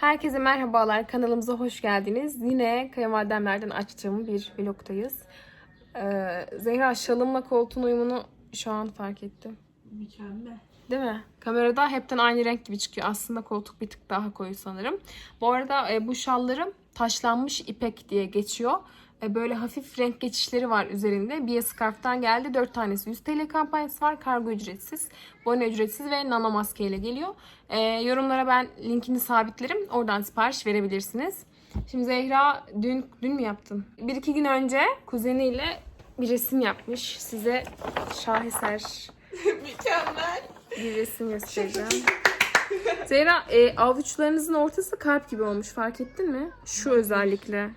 Herkese merhabalar. Kanalımıza hoş geldiniz. Yine kayınvalidemlerden açtığım bir vlogdayız. Ee, Zehra şalımla koltuğun uyumunu şu an fark ettim. Mükemmel. Değil mi? Kamerada hepten aynı renk gibi çıkıyor. Aslında koltuk bir tık daha koyu sanırım. Bu arada e, bu şallarım taşlanmış ipek diye geçiyor. E, böyle hafif renk geçişleri var üzerinde. Bia Scarf'tan geldi. 4 tanesi 100 TL kampanyası var. Kargo ücretsiz. Boyun ücretsiz ve nano maske ile geliyor. E, yorumlara ben linkini sabitlerim. Oradan sipariş verebilirsiniz. Şimdi Zehra dün dün mü yaptın? Bir iki gün önce kuzeniyle bir resim yapmış. Size şaheser Mükemmel. bir resim göstereceğim. Zehra e, avuçlarınızın ortası kalp gibi olmuş fark ettin mi? Şu özellikle.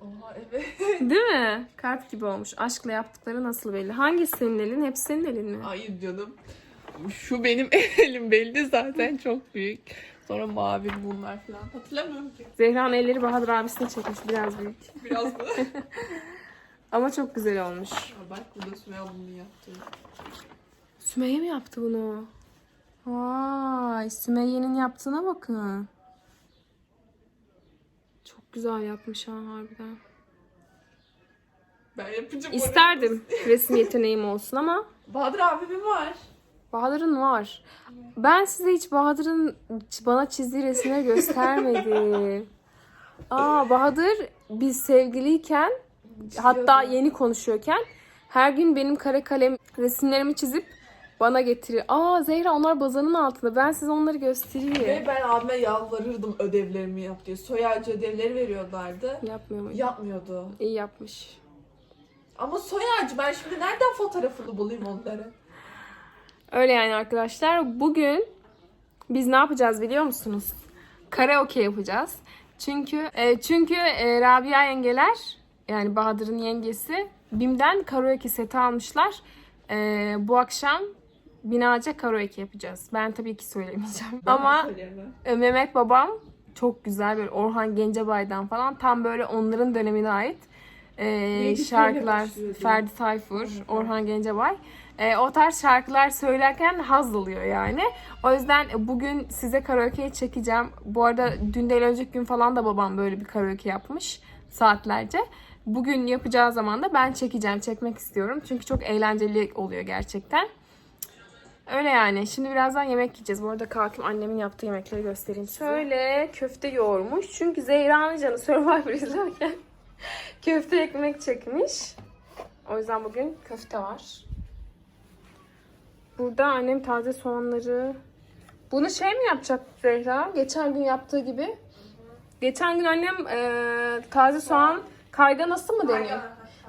Oha evet. Değil mi? Kalp gibi olmuş. Aşkla yaptıkları nasıl belli? Hangisi senin elin? Hepsi senin elin mi? Hayır canım. Şu benim elim belli zaten çok büyük. Sonra mavi bunlar falan. Hatırlamıyorum ki. Zehra'nın elleri Bahadır abisine çekmiş biraz büyük. Biraz mı? Ama çok güzel olmuş. Aa, Bak burada Sümeyye bunu yaptı. Sümeyye mi yaptı bunu? Vay, Sümeyye'nin yaptığına bakın. Güzel yapmış ha harbiden. Ben yapacağım. İsterdim resim yeteneğim olsun ama Bahadır abimin var. Bahadır'ın var. Ben size hiç Bahadır'ın bana çizdiği resimleri göstermedim. Aa Bahadır biz sevgiliyken hatta yeni konuşuyorken her gün benim kare kalem resimlerimi çizip bana getiriyor. Aa Zehra onlar bazanın altında. Ben size onları göstereyim. Ve ben abime yalvarırdım ödevlerimi yap diye. Soy ağacı ödevleri veriyorlardı. Yapmıyor mu? Yapmıyordu. İyi yapmış. Ama soy ağacı ben şimdi nereden fotoğrafını bulayım onları? Öyle yani arkadaşlar. Bugün biz ne yapacağız biliyor musunuz? Karaoke yapacağız. Çünkü e, çünkü e, Rabia yengeler yani Bahadır'ın yengesi BİM'den karaoke seti almışlar. E, bu akşam binaca karaoke yapacağız. Ben tabii ki söylemeyeceğim. Ama Söyleyemem. e, Mehmet babam çok güzel böyle Orhan Gencebay'dan falan tam böyle onların dönemine ait e, şarkılar. Ferdi Tayfur, Orhan Gencebay e, o tarz şarkılar söylerken haz alıyor yani. O yüzden bugün size karaoke çekeceğim. Bu arada dün değil önceki gün falan da babam böyle bir karaoke yapmış saatlerce. Bugün yapacağı zaman da ben çekeceğim, çekmek istiyorum. Çünkü çok eğlenceli oluyor gerçekten. Öyle yani. Şimdi birazdan yemek yiyeceğiz. Bu arada kalkayım annemin yaptığı yemekleri göstereyim size. Şöyle köfte yoğurmuş. Çünkü Zehra'nın canı Survivor izlerken köfte ekmek çekmiş. O yüzden bugün köfte var. Burada annem taze soğanları... Bunu şey mi yapacak Zehra? Geçen gün yaptığı gibi. Geçen gün annem eee, taze soğan kayganası mı deniyor?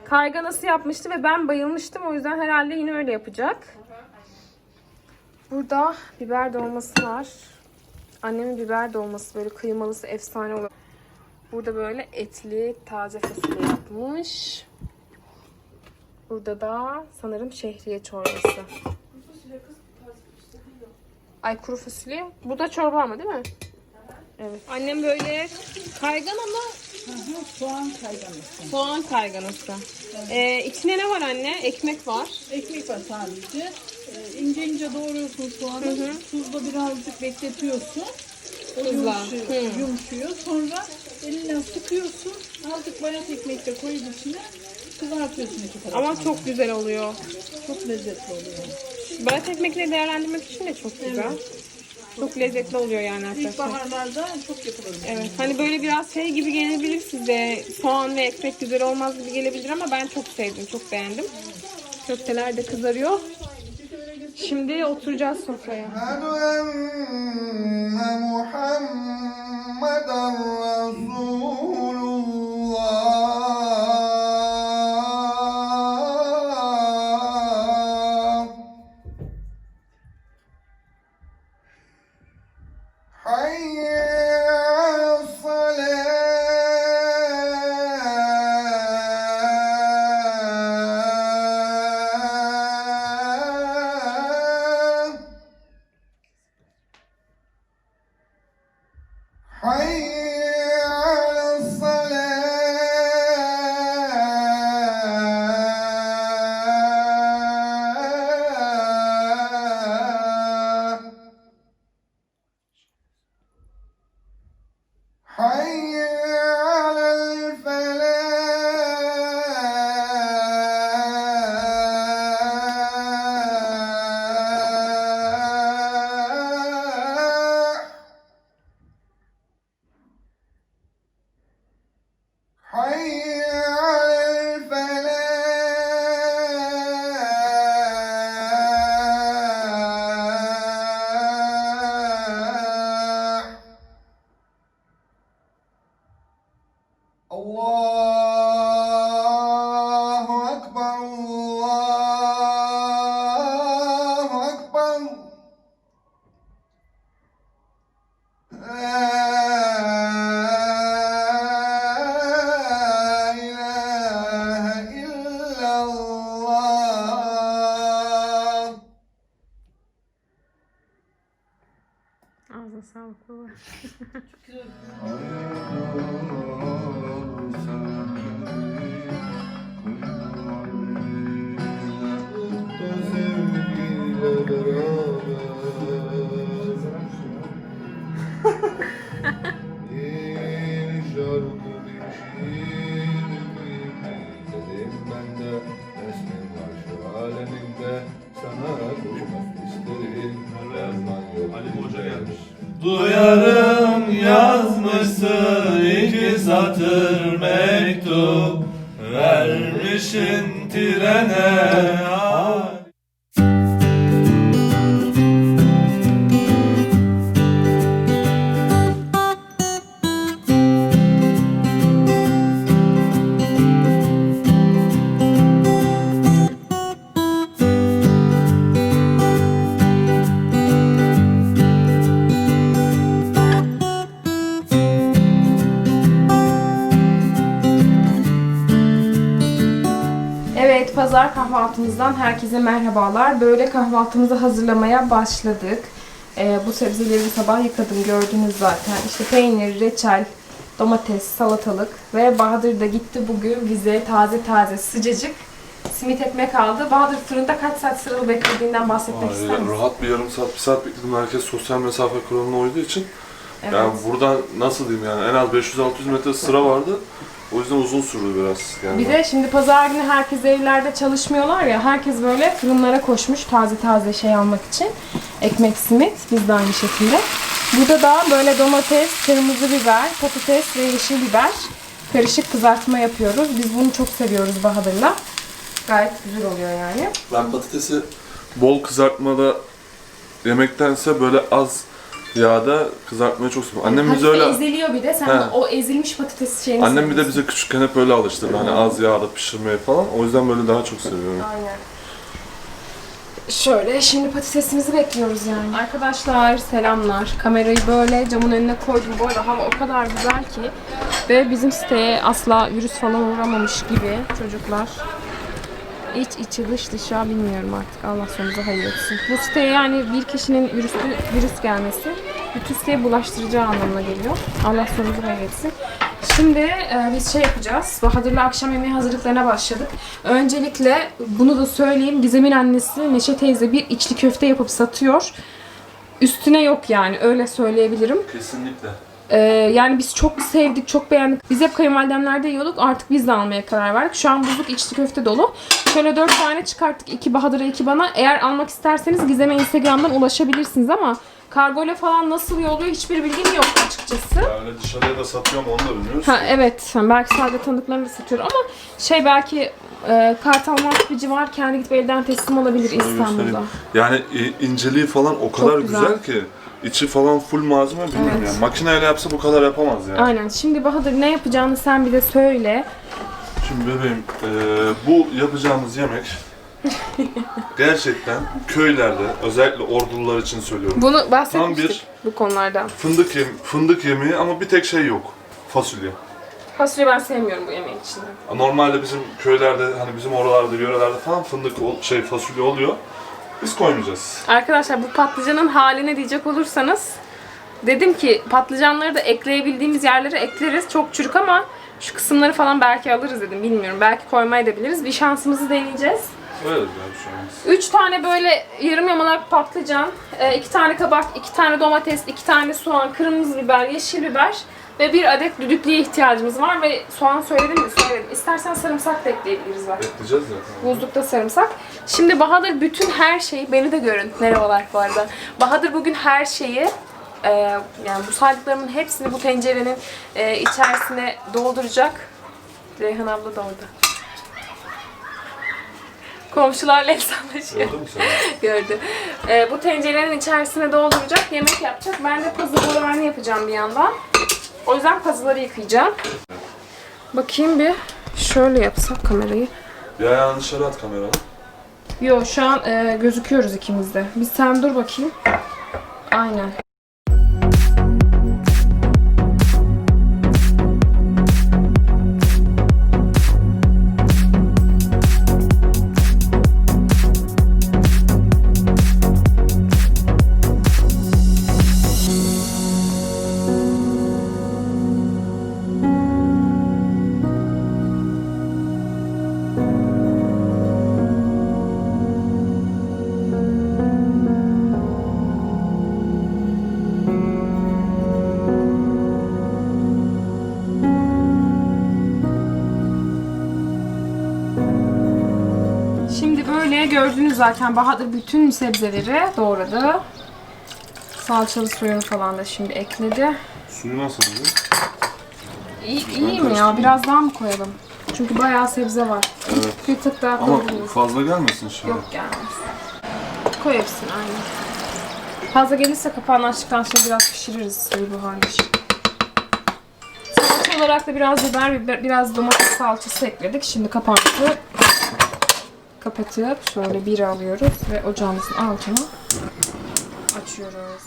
Kayganası yapmıştı ve ben bayılmıştım. O yüzden herhalde yine öyle yapacak. Burada biber dolması var. Annemin biber dolması böyle kıymalısı efsane oluyor. Burada böyle etli taze fasulye yapmış. Burada da sanırım şehriye çorbası. Ay kuru fasulye. Bu da çorba ama değil mi? Evet. Annem böyle kaygan ama Soğan kayganası. soğan kayganası. Ee, içine ne var anne? Ekmek var. Ekmek var sadece. İnce ince doğruyorsun soğanı. Tuzla birazcık bekletiyorsun. O Tuzla. Yumuşuyor, Hı. yumuşuyor. Sonra elinden sıkıyorsun. Azıcık bayat ekmek de koyup içine kızartıyorsun iki tarafından. Ama çok güzel oluyor. çok lezzetli oluyor. Bayat ekmekleri değerlendirmek için de çok güzel. Çok lezzetli oluyor yani arkadaşlar. İlkbaharlarda çok yapılır. Evet. Hani böyle biraz şey gibi gelebilir size. Soğan ve ekmek güzel olmaz gibi gelebilir ama ben çok sevdim. Çok beğendim. Köfteler de kızarıyor. Şimdi oturacağız sofraya. Muhammeden Resulullah sağlık baba. Sana kahvaltımızdan herkese merhabalar. Böyle kahvaltımızı hazırlamaya başladık. Ee, bu sebzeleri sabah yıkadım gördünüz zaten. İşte peynir, reçel, domates, salatalık ve Bahadır da gitti bugün bize taze taze sıcacık simit ekmek aldı. Bahadır fırında kaç saat sıralı beklediğinden bahsetmek ister misin? rahat bir yarım saat, bir saat bekledim. Herkes sosyal mesafe kuralına uyduğu için. Evet. Yani buradan nasıl diyeyim yani en az 500-600 metre sıra vardı. O yüzden uzun sürdü biraz. Yani Bir de şimdi pazar günü herkes evlerde çalışmıyorlar ya, herkes böyle fırınlara koşmuş taze taze şey almak için. Ekmek, simit, biz de aynı şekilde. Burada da böyle domates, kırmızı biber, patates ve yeşil biber karışık kızartma yapıyoruz. Biz bunu çok seviyoruz Bahadır'la. Gayet güzel oluyor yani. Ben patatesi bol kızartmada yemektense böyle az yağda kızartmayı çok seviyorum. Annem bize öyle... eziliyor bir de. Sen He. o ezilmiş patates şeyini Annem bir de bize küçükken hep öyle alıştırdı. Hani az yağda pişirmeyi falan. O yüzden böyle daha çok seviyorum. Aynen. Şöyle şimdi patatesimizi bekliyoruz yani. Arkadaşlar selamlar. Kamerayı böyle camın önüne koydum. Bu arada hava o kadar güzel ki. Ve bizim siteye asla virüs falan uğramamış gibi çocuklar. İç içi dış dışa bilmiyorum artık. Allah sonunuzu hayır etsin. Bu siteye yani bir kişinin virüslü, virüs gelmesi bütün siteye bulaştıracağı anlamına geliyor. Allah sonunuzu hayır etsin. Şimdi e, biz şey yapacağız. Bahadır'la akşam yemeği hazırlıklarına başladık. Öncelikle bunu da söyleyeyim. Gizem'in annesi Neşe teyze bir içli köfte yapıp satıyor. Üstüne yok yani öyle söyleyebilirim. Kesinlikle. Ee, yani biz çok sevdik, çok beğendik. Biz hep kayınvalidemlerde yiyorduk. Artık biz de almaya karar verdik. Şu an buzluk içli köfte dolu. Şöyle dört tane çıkarttık. iki Bahadır'a, iki bana. Eğer almak isterseniz Gizem'e Instagram'dan ulaşabilirsiniz ama kargoyla falan nasıl yolluyor hiçbir bilgim yok açıkçası. Ya öyle dışarıya da satıyor mu onu da bilmiyoruz. Ha evet. Belki sadece tanıdıklarını satıyor ama şey belki e, Kartal Mantıklıcı varken gidip elden teslim olabilir Şöyle İstanbul'da. göstereyim. Yani i- inceliği falan o kadar güzel. güzel. ki. İçi falan full malzeme bilmiyorum Evet. yani. Makineyle yapsa bu kadar yapamaz yani. Aynen. Şimdi Bahadır ne yapacağını sen bir de söyle. Şimdi bebeğim eee, bu yapacağımız yemek gerçekten köylerde özellikle ordulular için söylüyorum. Bunu bahsetmiştik Tam bir- bu konulardan. Fındık yem fındık yemeği ama bir tek şey yok. Fasulye. Fasulye ben sevmiyorum bu yemeğin içinde. Normalde bizim köylerde hani bizim oralarda yörelerde falan fındık ol- şey fasulye oluyor. Biz koymayacağız. Arkadaşlar bu patlıcanın haline diyecek olursanız dedim ki patlıcanları da ekleyebildiğimiz yerlere ekleriz. Çok çürük ama şu kısımları falan belki alırız dedim. Bilmiyorum. Belki koymayı da biliriz. Bir şansımızı deneyeceğiz. Şu an. 3 tane böyle yarım yamalak patlıcan, 2 tane kabak, 2 tane domates, 2 tane soğan, kırmızı biber, yeşil biber ve bir adet düdüklüye ihtiyacımız var ve soğan söyledim mi? Söyledim. İstersen sarımsak da ekleyebiliriz bak. Bekleyeceğiz zaten. Buzlukta sarımsak. Şimdi Bahadır bütün her şeyi, beni de görün. Merhabalar bu arada. Bahadır bugün her şeyi, e, yani bu saydıklarımın hepsini bu tencerenin e, içerisine dolduracak. Reyhan abla da orada. Komşularla el sallaşıyor. Gördün mü sen? Gördü. E, bu tencerenin içerisine dolduracak, yemek yapacak. Ben de pazı boğlarını yapacağım bir yandan. O yüzden pazıları yıkayacağım. Bakayım bir. Şöyle yapsak kamerayı. Bir ayağını dışarı at kamera. Yo şu an e, gözüküyoruz ikimiz de. Bir sen dur bakayım. Aynen. Gördünüz zaten Bahadır bütün sebzeleri doğradı. Salçalı suyunu falan da şimdi ekledi. Suyu nasıl bu? İyi, iyi mi ya? Biraz daha mı koyalım? Çünkü bayağı sebze var. Evet. Bir tık daha Ama koyabiliriz. fazla gelmesin şimdi. Yok gelmez. Koy hepsini aynen. Fazla gelirse kapağını açtıktan sonra biraz pişiririz suyu buharmış. Salça olarak da biraz biber, biber, biraz domates salçası ekledik. Şimdi kapağımızı kapatıp şöyle bir alıyoruz ve ocağımızın altına açıyoruz.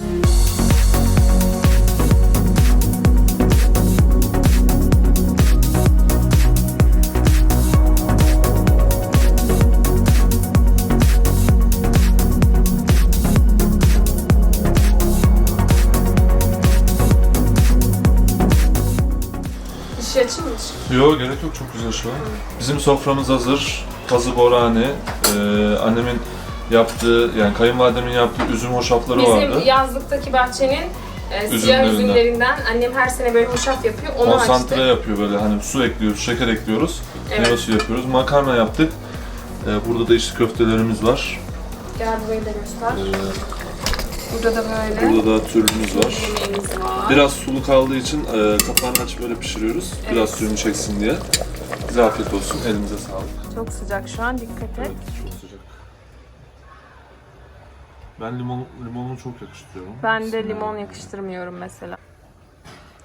Şey? Yok gerek yok çok güzel şu an. Bizim soframız hazır. Pazı borani. Ee, annemin yaptığı yani kayınvalidemin yaptığı üzüm hoşafları vardı. Bizim yazlıktaki bahçenin e, siyah Üzümlerinden. üzümlerinden annem her sene böyle hoşaf yapıyor. Onu Konsantre açtık. yapıyor böyle hani su ekliyoruz, şeker ekliyoruz. Evet. Meyve suyu yapıyoruz. Makarna yaptık. Ee, burada da işte köftelerimiz var. Gel burayı da göster. Ee, Burada da böyle burada da türümüz var. yemeğimiz var. Biraz sulu kaldığı için e, kapağını açıp böyle pişiriyoruz. Biraz suyunu çeksin diye. Bize afiyet olsun. Elinize sağlık. Çok sıcak şu an dikkat et. Evet, çok sıcak. Ben limon, limonu çok yakıştırıyorum. Ben de limon yakıştırmıyorum mesela.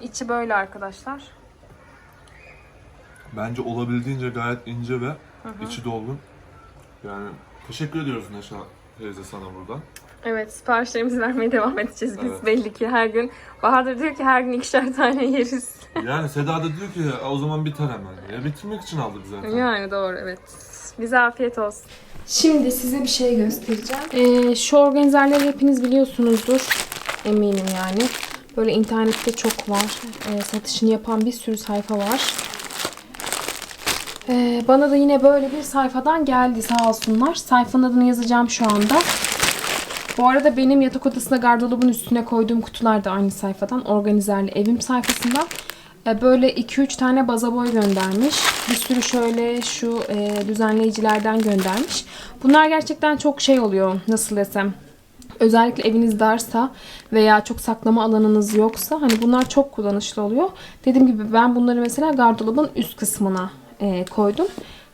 İçi böyle arkadaşlar. Bence olabildiğince gayet ince ve içi dolgun. Yani teşekkür ediyoruz Neşe teyze sana buradan. Evet siparişlerimizi vermeye devam edeceğiz biz Evet. belli ki her gün. Bahadır diyor ki her gün ikişer tane yeriz. Yani Seda da diyor ki o zaman biter hemen. Ya bitirmek için aldık zaten. Yani doğru evet. Bize afiyet olsun. Şimdi size bir şey göstereceğim. Ee, şu organizerleri hepiniz biliyorsunuzdur. Eminim yani. Böyle internette çok var. Ee, satışını yapan bir sürü sayfa var. Ee, bana da yine böyle bir sayfadan geldi sağ olsunlar. Sayfanın adını yazacağım şu anda. Bu arada benim yatak odasında gardırobun üstüne koyduğum kutular da aynı sayfadan. Organizerli evim sayfasından. E, Böyle 2-3 tane baza boy göndermiş. Bir sürü şöyle şu e, düzenleyicilerden göndermiş. Bunlar gerçekten çok şey oluyor. Nasıl desem. Özellikle eviniz darsa veya çok saklama alanınız yoksa hani bunlar çok kullanışlı oluyor. Dediğim gibi ben bunları mesela gardırobun üst kısmına e, koydum.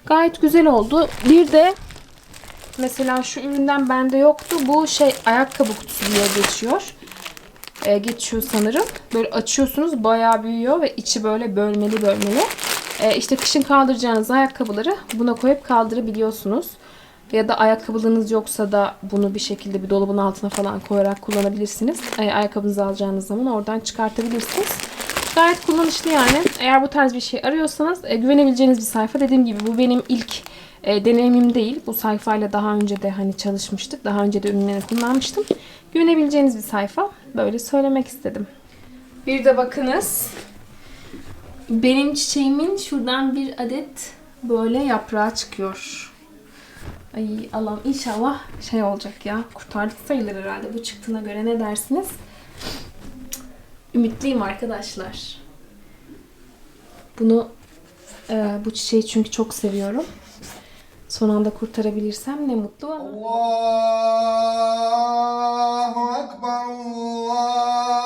Gayet güzel oldu. Bir de mesela şu üründen bende yoktu. Bu şey ayakkabı kutusu diye geçiyor e, geçiyor sanırım. Böyle açıyorsunuz bayağı büyüyor ve içi böyle bölmeli bölmeli. E, işte kışın kaldıracağınız ayakkabıları buna koyup kaldırabiliyorsunuz. Ya da ayakkabılığınız yoksa da bunu bir şekilde bir dolabın altına falan koyarak kullanabilirsiniz. E, ayakkabınızı alacağınız zaman oradan çıkartabilirsiniz. Gayet kullanışlı yani. Eğer bu tarz bir şey arıyorsanız e, güvenebileceğiniz bir sayfa. Dediğim gibi bu benim ilk e, deneyimim değil. Bu sayfayla daha önce de hani çalışmıştık. Daha önce de ürünlerini kullanmıştım. Güvenebileceğiniz bir sayfa. Böyle söylemek istedim. Bir de bakınız. Benim çiçeğimin şuradan bir adet böyle yaprağı çıkıyor. Ay Allah'ım inşallah şey olacak ya. Kurtardık sayılır herhalde. Bu çıktığına göre ne dersiniz? Ümitliyim arkadaşlar. Bunu e, bu çiçeği çünkü çok seviyorum. Son anda kurtarabilirsem ne mutlu bana. Allahu Ekber, Allahu